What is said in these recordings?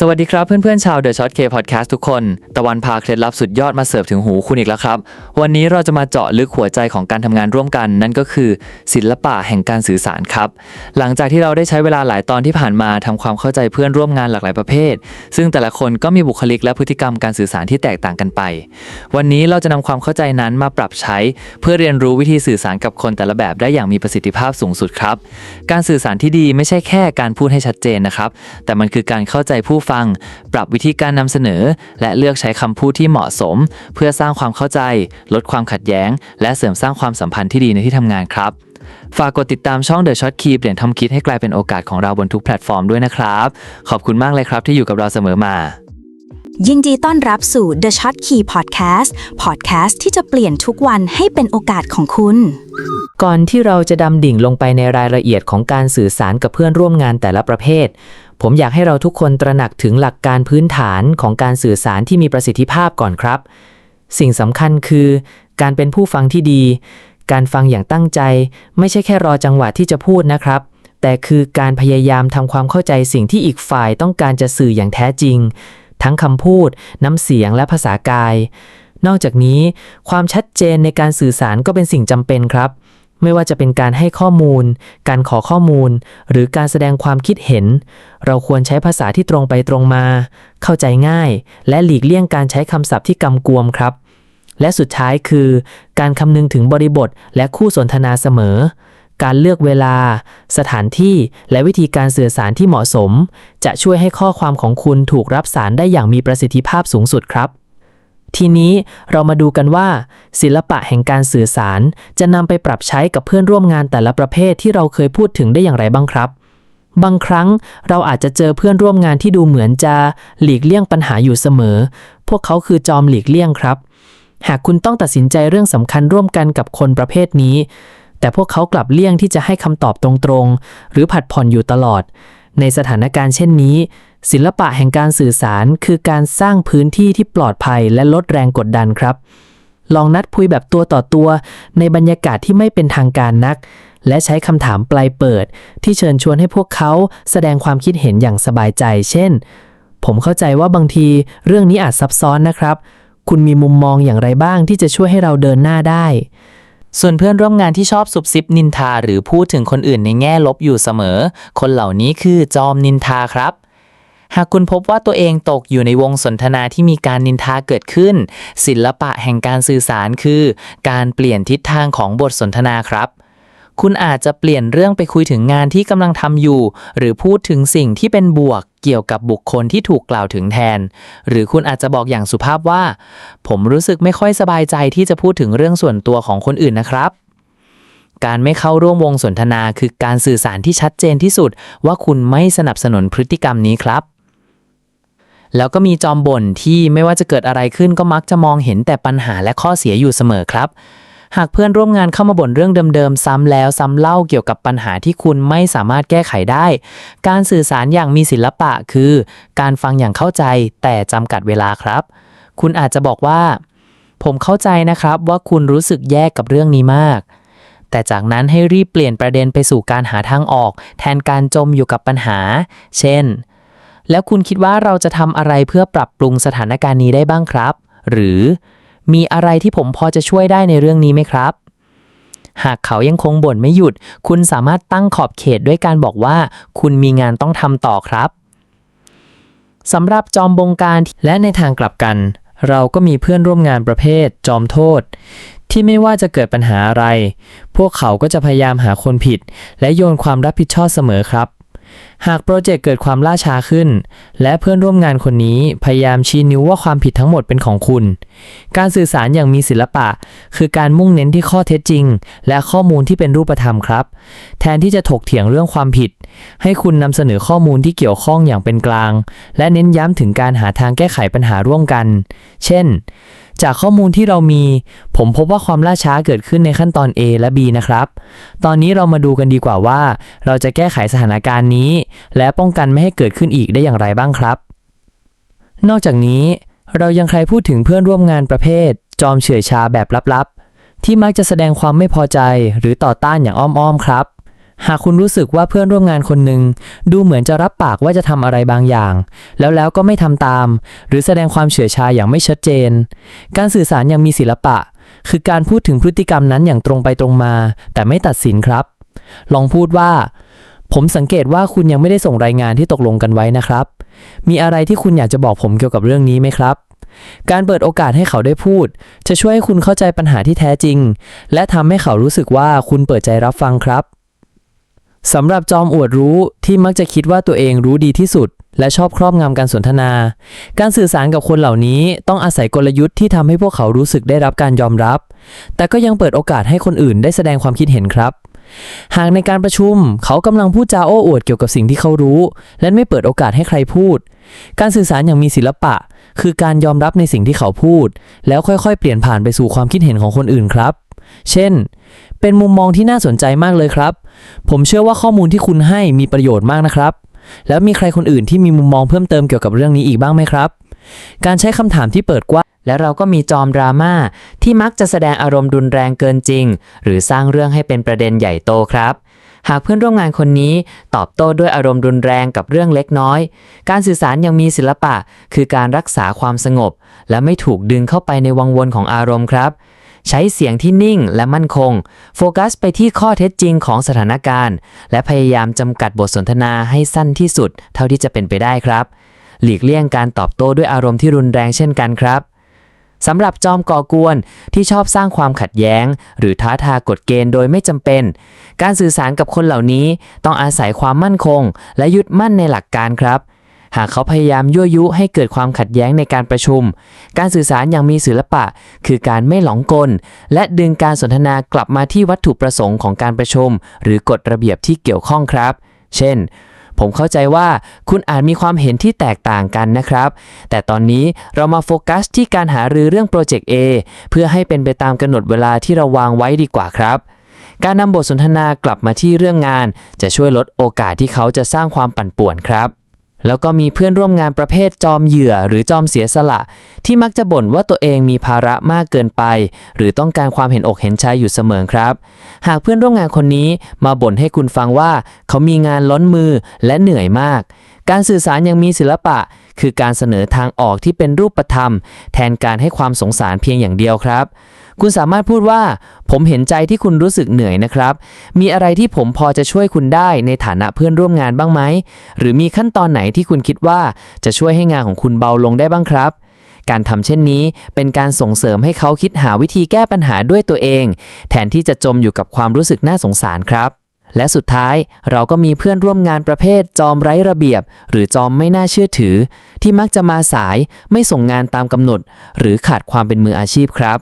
สวัสดีครับเพื่อนๆชาว The Short K Podcast ทุกคน ตะวันพาเคล็ดลับสุดยอดมาเสิร์ฟถึงหูคุณอีกแล้วครับ วันนี้เราจะมาเจาะลึกหัวใจของการทำงานร่วมกัน นั่นก็คือ ศิลปะแห่งการสื่อสารครับ หลังจากที่เราได้ใช้เวลาหลายตอนที่ผ่านมาทำความเข้าใจเพื่อนร่วมงานหลากหลายประเภท ซึ่งแต่ละคนก็มีบุคลิกและพฤติกรรมการสื่อสารที่แตกต่างกันไป วันนี้เราจะนำความเข้าใจนั้นมาปรับใช้ เพื่อเรียนรู้วิธีสื่อสารกับคนแต่ละแบบได้อย่างมีประสิทธิภาพสูงสุดครับ การสื่อสารที่ดีไม่ใช่แค่การพูดให้ชัดเจนนะครับ แต่มันคือการเข้าใจผู้ฟัง ปรับวิธีการนำเสนอ และเลือกใช้คำพูดที่เหมาะสม เพื่อสร้างความเข้าใจ ลดความขัดแย้ง และเสริมสร้างความสัมพันธ์ที่ดีในที่ทำงานครับ ฝากกดติดตามช่อง The Shot Key เปลี่ยนทำคิดให้กลายเป็นโอกาสของเราบนทุกแพลตฟอร์มด้วยนะครับ ขอบคุณมากเลยครับที่อยู่กับเราเสมอมา ยินดีต้อนรับสู่ The Shot Key Podcast Podcast ที่จะเปลี่ยนทุกวันให้เป็นโอกาสของคุณ ก่อนที่เราจะดำดิ่งลงไปในรายละเอียดของการสื่อสารกับเพื่อนร่วมงานแต่ละประเภท ผมอยากให้เราทุกคนตระหนักถึงหลักการพื้นฐานของการสื่อสารที่มีประสิทธิภาพก่อนครับ สิ่งสำคัญคือ การเป็นผู้ฟังที่ดี การฟังอย่างตั้งใจ ไม่ใช่แค่รอจังหวะที่จะพูดนะครับแต่คือการพยายามทำความเข้าใจสิ่งที่อีกฝ่ายต้องการจะสื่ออย่างแท้จริง ทั้งคำพูด น้ำเสียงและภาษากาย นอกจากนี้ ความชัดเจนในการสื่อสารก็เป็นสิ่งจำเป็นครับ ไม่ว่าจะเป็นการให้ข้อมูล การขอข้อมูล หรือการแสดงความคิดเห็น เราควรใช้ภาษาที่ตรงไปตรงมา เข้าใจง่าย และหลีกเลี่ยงการใช้คำศัพท์ที่กำกวมครับ และสุดท้ายคือ การคำนึงถึงบริบทและคู่สนทนาเสมอ การเลือกเวลา สถานที่ และวิธีการสื่อสารที่เหมาะสม จะช่วยให้ข้อความของคุณถูกรับสารได้อย่างมีประสิทธิภาพสูงสุดครับ ทีนี้เรามาดูกันว่า ศิลปะแห่งการสื่อสาร จะนำไปปรับใช้กับเพื่อนร่วมงานแต่ละประเภทที่เราเคยพูดถึงได้อย่างไรบ้างครับบางครั้งเราอาจจะเจอเพื่อนร่วมงานที่ดูเหมือนจะหลีกเลี่ยงปัญหาอยู่เสมอ พวกเขาคือจอมหลีกเลี่ยงครับ หากคุณต้องตัดสินใจเรื่องสำคัญร่วมกันกับคนประเภทนี้ แต่พวกเขากลับเลี่ยงที่จะให้คำตอบตรงๆ หรือผัดผ่อนอยู่ตลอด ในสถานการณ์เช่นนี้ ศิลปะแห่งการสื่อสารคือการสร้างพื้นที่ที่ปลอดภัยและลดแรงกดดันครับ ลองนัดคุยแบบตัวต่อตัว ในบรรยากาศที่ไม่เป็นทางการนัก และใช้คำถามปลายเปิด ที่เชิญชวนให้พวกเขาแสดงความคิดเห็นอย่างสบายใจ เช่น ผมเข้าใจว่าบางทีเรื่องนี้อาจซับซ้อนนะครับ คุณมีมุมมองอย่างไรบ้างที่จะช่วยให้เราเดินหน้าได้ ส่วนเพื่อนร่วมงานที่ชอบสุบซิบนินทาหรือพูดถึงคนอื่นในแง่ลบอยู่เสมอ คนเหล่านี้คือจอมนินทาครับ หากคุณพบว่าตัวเองตกอยู่ในวงสนทนาที่มีการนินทาเกิดขึ้น ศิลปะแห่งการสื่อสารคือ การเปลี่ยนทิศทางของบทสนทนาครับ คุณอาจจะเปลี่ยนเรื่องไปคุยถึงงานที่กำลังทำอยู่ หรือพูดถึงสิ่งที่เป็นบวกเกี่ยวกับบุคคลที่ถูกกล่าวถึงแทน หรือคุณอาจจะบอกอย่างสุภาพว่า ผมรู้สึกไม่ค่อยสบายใจที่จะพูดถึงเรื่องส่วนตัวของคนอื่นนะครับ การไม่เข้าร่วมวงสนทนาคือการสื่อสารที่ชัดเจนที่สุด ว่าคุณไม่สนับสนุนพฤติกรรมนี้ครับแล้วก็มีจอมบ่นที่ไม่ว่าจะเกิดอะไรขึ้นก็มักจะมองเห็นแต่ปัญหาและข้อเสียอยู่เสมอครับ หากเพื่อนร่วมงานเข้ามาบ่นเรื่องเดิมๆ ซ้ำแล้วซ้ำเล่าเกี่ยวกับปัญหาที่คุณไม่สามารถแก้ไขได้ การสื่อสารอย่างมีศิลปะคือ การฟังอย่างเข้าใจแต่จำกัดเวลาครับ คุณอาจจะบอกว่า ผมเข้าใจนะครับว่าคุณรู้สึกแย่กับเรื่องนี้มาก แต่จากนั้นให้รีบเปลี่ยนประเด็นไปสู่การหาทางออก แทนการจมอยู่กับปัญหา เช่น แล้วคุณคิดว่าเราจะทำอะไรเพื่อปรับปรุงสถานการณ์นี้ได้บ้างครับ หรือ มีอะไรที่ผมพอจะช่วยได้ในเรื่องนี้ไหมครับ หากเขายังคงบ่นไม่หยุด คุณสามารถตั้งขอบเขตด้วยการบอกว่า คุณมีงานต้องทำต่อครับสำหรับจอมบงการและในทางกลับกัน เราก็มีเพื่อนร่วมงานประเภท จอมโทษ ที่ไม่ว่าจะเกิดปัญหาอะไร พวกเขาก็จะพยายามหาคนผิด และโยนความรับผิดชอบเสมอครับ หากโปรเจกต์เกิดความล่าช้าขึ้น และเพื่อนร่วมงานคนนี้พยายามชี้นิ้วว่าความผิดทั้งหมดเป็นของคุณ การสื่อสารอย่างมีศิลปะ คือการมุ่งเน้นที่ข้อเท็จจริง และข้อมูลที่เป็นรูปธรรมครับ แทนที่จะถกเถียงเรื่องความผิด ให้คุณนำเสนอข้อมูลที่เกี่ยวข้องอย่างเป็นกลาง และเน้นย้ำถึงการหาทางแก้ไขปัญหาร่วมกัน เช่น จากข้อมูลที่เรามี ผมพบว่าความล่าช้าเกิดขึ้นในขั้นตอน A และ B นะครับ ตอนนี้เรามาดูกันดีกว่าว่า เราจะแก้ไขสถานการณ์นี้ และป้องกันไม่ให้เกิดขึ้นอีกได้อย่างไรบ้างครับ นอกจากนี้ เรายังใครพูดถึงเพื่อนร่วมงานประเภท จอมเฉื่อยชาแบบลับๆ ที่มักจะแสดงความไม่พอใจหรือต่อต้านอย่างอ้อมๆครับ หากคุณรู้สึกว่าเพื่อนร่วมงานคนหนึ่งดูเหมือนจะรับปากว่าจะทำอะไรบางอย่าง แล้วแล้วก็ไม่ทำตาม หรือแสดงความเฉื่อยชาอย่างไม่ชัดเจน การสื่อสารอย่างมีศิลปะ คือการพูดถึงพฤติกรรมนั้นอย่างตรงไปตรงมา แต่ไม่ตัดสินครับ ลองพูดว่า ผมสังเกตว่าคุณยังไม่ได้ส่งรายงานที่ตกลงกันไว้นะครับ มีอะไรที่คุณอยากจะบอกผมเกี่ยวกับเรื่องนี้ไหมครับการเปิดโอกาสให้เขาได้พูด จะช่วยให้คุณเข้าใจปัญหาที่แท้จริง และทำให้เขารู้สึกว่าคุณเปิดใจรับฟังครับ สำหรับจอมอวดรู้ที่มักจะคิดว่าตัวเองรู้ดีที่สุด และชอบครอบงำการสนทนา การสื่อสารกับคนเหล่านี้ต้องอาศัยกลยุทธ์ที่ทำให้พวกเขารู้สึกได้รับการยอมรับ แต่ก็ยังเปิดโอกาสให้คนอื่นได้แสดงความคิดเห็นครับ หากในการประชุมเขากำลังพูดจาโอ้อวดเกี่ยวกับสิ่งที่เขารู้ และไม่เปิดโอกาสให้ใครพูด การสื่อสารอย่างมีศิลปะ คือการยอมรับในสิ่งที่เขาพูด แล้วค่อยๆ เปลี่ยนผ่านไปสู่ความคิดเห็นของคนอื่นครับ เช่น เป็นมุมมองที่น่าสนใจมากเลยครับ ผมเชื่อว่าข้อมูลที่คุณให้มีประโยชน์มากนะครับ แล้วมีใครคนอื่นที่มีมุมมองเพิ่มเติมเกี่ยวกับเรื่องนี้อีกบ้างไหมครับ การใช้คำถามที่เปิดกว้างและเราก็มีจอมดราม่าที่มักจะแสดงอารมณ์รุนแรงเกินจริง หรือสร้างเรื่องให้เป็นประเด็นใหญ่โตครับ หากเพื่อนร่วมงานคนนี้ตอบโต้ด้วยอารมณ์รุนแรงกับเรื่องเล็กน้อย การสื่อสารยังมีศิลปะ คือการรักษาความสงบ และไม่ถูกดึงเข้าไปในวังวนของอารมณ์ครับ ใช้เสียงที่นิ่งและมั่นคง โฟกัสไปที่ข้อเท็จจริงของสถานการณ์ และพยายามจำกัดบทสนทนาให้สั้นที่สุด เท่าที่จะเป็นไปได้ครับ หลีกเลี่ยงการตอบโต้ด้วยอารมณ์ที่รุนแรงเช่นกันครับสำหรับจอมก่อกวนที่ชอบสร้างความขัดแย้ง หรือท้าทายกฎเกณฑ์โดยไม่จำเป็น การสื่อสารกับคนเหล่านี้ต้องอาศัยความมั่นคง และยึดมั่นในหลักการครับ หากเขาพยายามยั่วยุให้เกิดความขัดแย้งในการประชุม การสื่อสารอย่างมีศิลปะ คือการไม่หลงกล และดึงการสนทนากลับมาที่วัตถุประสงค์ของการประชุม หรือกฎระเบียบที่เกี่ยวข้องครับ เช่นผมเข้าใจว่าคุณอาจมีความเห็นที่แตกต่างกันนะครับ แต่ตอนนี้เรามาโฟกัสที่การหารือเรื่องโปรเจกต์ A เพื่อให้เป็นไปตามกำหนดเวลาที่เราวางไว้ดีกว่าครับ การนำบทสนทนากลับมาที่เรื่องงาน จะช่วยลดโอกาสที่เขาจะสร้างความปั่นป่วนครับ แล้วก็มีเพื่อนร่วมงานประเภทจอมเหยื่อหรือจอมเสียสละ ที่มักจะบ่นว่าตัวเองมีภาระมากเกินไป หรือต้องการความเห็นอกเห็นใจอยู่เสมอครับ หากเพื่อนร่วมงานคนนี้มาบ่นให้คุณฟังว่า เขามีงานล้นมือและเหนื่อยมาก การสื่อสารยังมีศิลปะ คือการเสนอทางออกที่เป็นรูปธรรม แทนการให้ความสงสารเพียงอย่างเดียวครับ คุณสามารถพูดว่า ผมเห็นใจที่คุณรู้สึกเหนื่อยนะครับ มีอะไรที่ผมพอจะช่วยคุณได้ในฐานะเพื่อนร่วมงานบ้างไหม หรือมีขั้นตอนไหนที่คุณคิดว่าจะช่วยให้งานของคุณเบาลงได้บ้างครับการทำเช่นนี้เป็นการส่งเสริมให้เขาคิดหาวิธีแก้ปัญหาด้วยตัวเอง แทนที่จะจมอยู่กับความรู้สึกน่าสงสารครับ และสุดท้ายเราก็มีเพื่อนร่วมงานประเภทจอมไร้ระเบียบ หรือจอมไม่น่าเชื่อถือ ที่มักจะมาสายไม่ส่งงานตามกำหนด หรือขาดความเป็นมืออาชีพครับ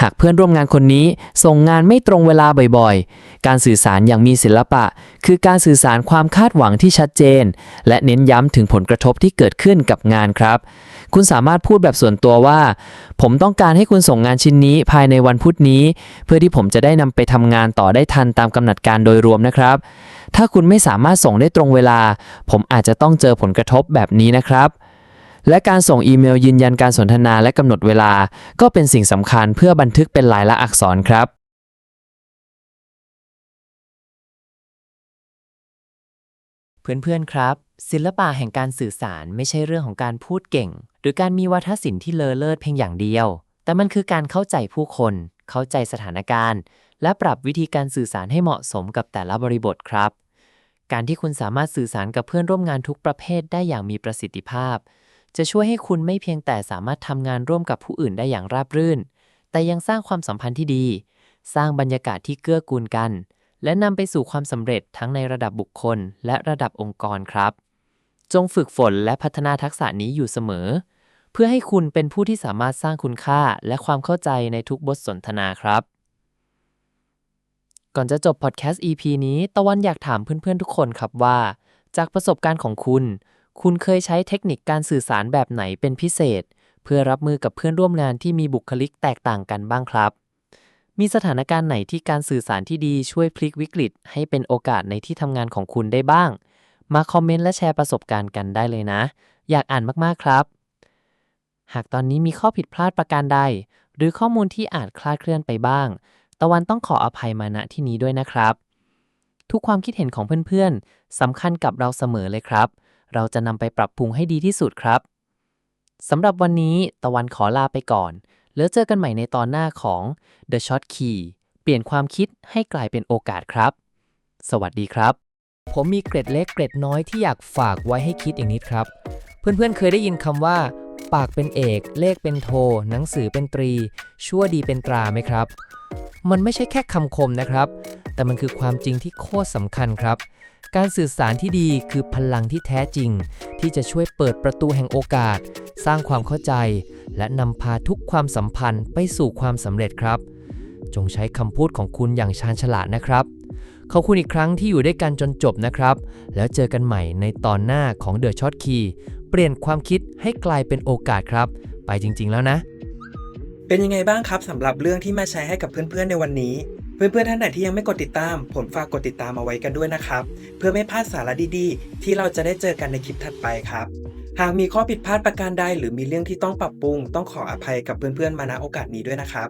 หากเพื่อนร่วมงานคนนี้ส่งงานไม่ตรงเวลาบ่อยๆ การสื่อสารอย่างมีศิลปะ คือการสื่อสารความคาดหวังที่ชัดเจน และเน้นย้ำถึงผลกระทบที่เกิดขึ้นกับงานครับ คุณสามารถพูดแบบส่วนตัวว่า ผมต้องการให้คุณส่งงานชิ้นนี้ภายในวันพุธนี้ เพื่อที่ผมจะได้นำไปทำงานต่อได้ทันตามกำหนดการโดยรวมนะครับ ถ้าคุณไม่สามารถส่งได้ตรงเวลา ผมอาจจะต้องเจอผลกระทบแบบนี้นะครับ และการส่งอีเมลยืนยันการสนทนาและกำหนดเวลา ก็เป็นสิ่งสำคัญเพื่อบันทึกเป็นลายลักษณ์อักษรครับ เพื่อนๆครับ ศิลปะแห่งการสื่อสารไม่ใช่เรื่องของการพูดเก่ง หรือการมีวัฒนศิลป์ที่เลอเลิศเพียงอย่างเดียว แต่มันคือการเข้าใจผู้คน เข้าใจสถานการณ์ และปรับวิธีการสื่อสารให้เหมาะสมกับแต่ละบริบทครับ การที่คุณสามารถสื่อสารกับเพื่อนร่วมงานทุกประเภทได้อย่างมีประสิทธิภาพ จะช่วยให้คุณไม่เพียงแต่สามารถทำงานร่วมกับผู้อื่นได้อย่างราบรื่น แต่ยังสร้างความสัมพันธ์ที่ดี สร้างบรรยากาศที่เกื้อกูลกัน และนำไปสู่ความสำเร็จทั้งในระดับบุคคล และระดับองค์กรครับ จงฝึกฝนและพัฒนาทักษะนี้อยู่เสมอ เพื่อให้คุณเป็นผู้ที่สามารถสร้างคุณค่าและความเข้าใจในทุกบทสนทนาครับ ก่อนจะจบพอดแคสต์ EP นี้ ตะวันอยากถามเพื่อนๆทุกคนครับว่า จากประสบการณ์ของคุณ คุณเคยใช้เทคนิคการสื่อสารแบบไหนเป็นพิเศษ เพื่อรับมือกับเพื่อนร่วมงานที่มีบุคลิกแตกต่างกันบ้างครับ มีสถานการณ์ไหนที่การสื่อสารที่ดีช่วยพลิกวิกฤต ให้เป็นโอกาสในที่ทำงานของคุณได้บ้าง มาคอมเมนต์และแชร์ประสบการณ์กันได้เลยนะ อยากอ่านมากๆครับ หากตอนนี้มีข้อผิดพลาดประการใด หรือข้อมูลที่อาจคลาดเคลื่อนไปบ้าง ตะวันต้องขออภัยมาณที่นี้ด้วยนะครับ ทุกความคิดเห็นของเพื่อนๆสำคัญกับเราเสมอเลยครับ เราจะนำไปปรับปรุงให้ดีที่สุดครับสำหรับวันนี้ตะวันขอลาไปก่อน แล้วเจอกันใหม่ในตอนหน้าของ The Short Key เปลี่ยนความคิดให้กลายเป็นโอกาสครับ สวัสดีครับ ผมมีเกร็ดเล็กเกร็ดน้อยที่อยากฝากไว้ให้คิดอีกนิดครับ เพื่อนๆเคยได้ยินคำว่า ปากเป็นเอก เลขเป็นโท หนังสือเป็นตรี ชั่วดีเป็นตราไหมครับ มันไม่ใช่แค่คำคมนะครับ แต่มันคือความจริงที่โคตรสำคัญครับ การสื่อสารที่ดีคือพลังที่แท้จริง ที่จะช่วยเปิดประตูแห่งโอกาส สร้างความเข้าใจ และนำพาทุกความสัมพันธ์ไปสู่ความสำเร็จครับ จงใช้คำพูดของคุณอย่างชาญฉลาดนะครับ ขอบคุณอีกครั้งที่อยู่ด้วยกันจนจบนะครับ แล้วเจอกันใหม่ในตอนหน้าของ The Short Key เปลี่ยนความคิดให้กลายเป็นโอกาสครับ ไปจริง ๆ แล้วนะ เป็นยังไงบ้างครับสำหรับเรื่องที่มาแชร์ให้กับเพื่อนๆในวันนี้ เพื่อนๆท่านไหนที่ยังไม่กดติดตาม ผมฝากกดติดตามเอาไว้กันด้วยนะครับ เพื่อไม่พลาดสาระดีๆ ที่เราจะได้เจอกันในคลิปถัดไปครับ หากมีข้อผิดพลาดประการใดหรือมีเรื่องที่ต้องปรับปรุง ต้องขออภัยกับเพื่อนๆมาณโอกาสนี้ด้วยนะครับ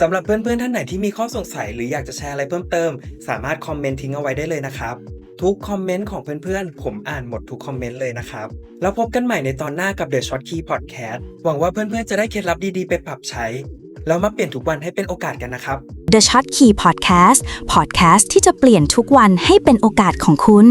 สำหรับเพื่อนๆท่านไหนที่มีข้อสงสัยหรืออยากจะแชร์อะไรเพิ่มเติม สามารถคอมเมนต์ทิ้งเอาไว้ได้เลยนะครับ ทุกคอมเมนต์ของเพื่อนๆ ผมอ่านหมดทุกคอมเมนต์เลยนะครับ แล้วพบกันใหม่ในตอนหน้ากับ The Short Key Podcast หวังว่าเพื่อนๆจะได้เคล็ดลับดีๆ ไปปรับใช้ แล้วมาเปลี่ยนทุกวันให้เป็นโอกาสกันนะครับ The Shot Key Podcast Podcast ที่จะเปลี่ยนทุกวันให้เป็นโอกาสของคุณ